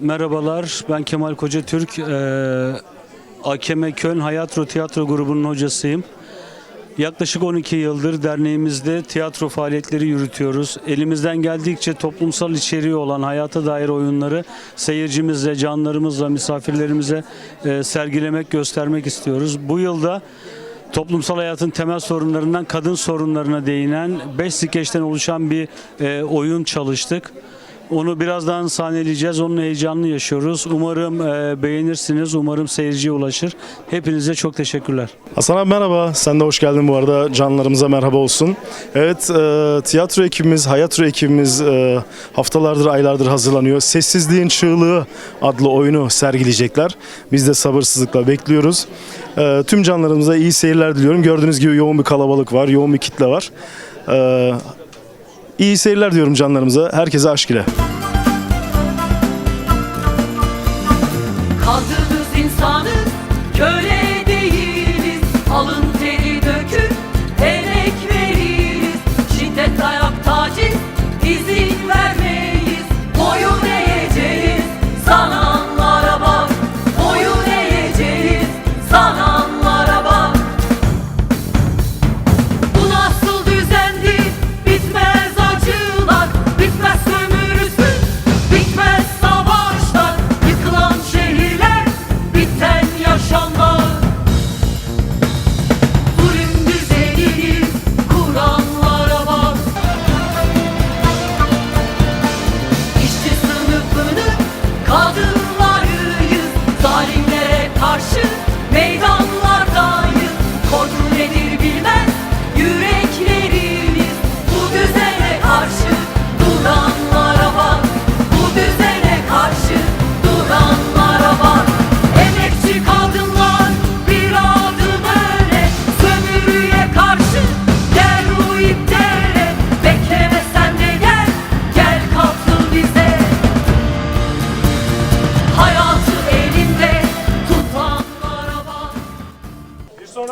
Merhabalar, ben Kemal Koca Türk. Ee, AKM Köln Hayatro Tiyatro grubunun hocasıyım. Yaklaşık 12 yıldır derneğimizde tiyatro faaliyetleri yürütüyoruz. Elimizden geldikçe toplumsal içeriği olan hayata dair oyunları seyircimizle, canlarımızla, misafirlerimize e, sergilemek, göstermek istiyoruz. Bu yılda toplumsal hayatın temel sorunlarından kadın sorunlarına değinen 5 skeçten oluşan bir e, oyun çalıştık. Onu birazdan sahneleyeceğiz. Onun heyecanını yaşıyoruz. Umarım e, beğenirsiniz. Umarım seyirciye ulaşır. Hepinize çok teşekkürler. Hasan abi merhaba. Sen de hoş geldin bu arada. Canlarımıza merhaba olsun. Evet, e, tiyatro ekibimiz, Hayatro ekibimiz e, haftalardır, aylardır hazırlanıyor. Sessizliğin Çığlığı adlı oyunu sergileyecekler. Biz de sabırsızlıkla bekliyoruz. E, tüm canlarımıza iyi seyirler diliyorum. Gördüğünüz gibi yoğun bir kalabalık var, yoğun bir kitle var. E, iyi seyirler diyorum canlarımıza. Herkese aşk ile.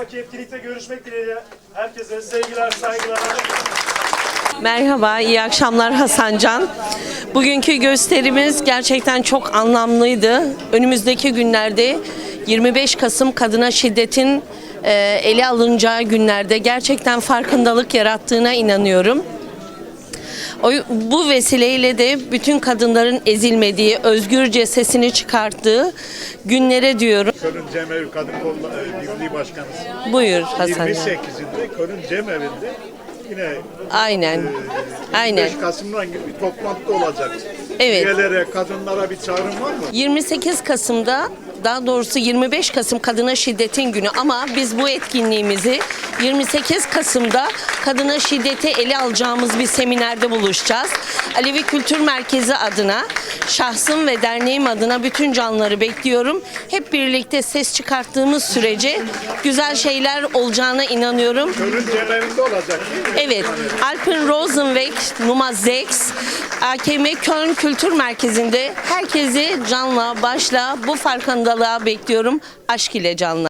Sonraki etkinlikte görüşmek dileğiyle. Herkese sevgiler, saygılar. Merhaba, iyi akşamlar Hasancan. Bugünkü gösterimiz gerçekten çok anlamlıydı. Önümüzdeki günlerde 25 Kasım kadına şiddetin e, ele alınacağı günlerde gerçekten farkındalık yarattığına inanıyorum. Bu vesileyle de bütün kadınların ezilmediği, özgürce sesini çıkarttığı günlere diyorum. Köln Cemevi Kadın Kolları Birliği Başkanısı. Buyur Hasan. 28'inde Köln Cemevi'nde yine Aynen. Aynen. 5 Kasım'dan bir toplantı olacak. Evet. Üyelere, kadınlara bir çağrım var mı? 28 Kasım'da daha doğrusu 25 Kasım Kadına Şiddetin Günü ama biz bu etkinliğimizi 28 Kasım'da kadına şiddeti ele alacağımız bir seminerde buluşacağız. Alevi Kültür Merkezi adına şahsım ve derneğim adına bütün canları bekliyorum. Hep birlikte ses çıkarttığımız sürece güzel şeyler olacağına inanıyorum. Köln Cemevi'nde olacak? Evet, Alpen Rosenweg Nummer 6 AKM Köln Kültür Merkezi'nde herkesi canla başla bu farkındalığa bekliyorum. Aşk ile canla.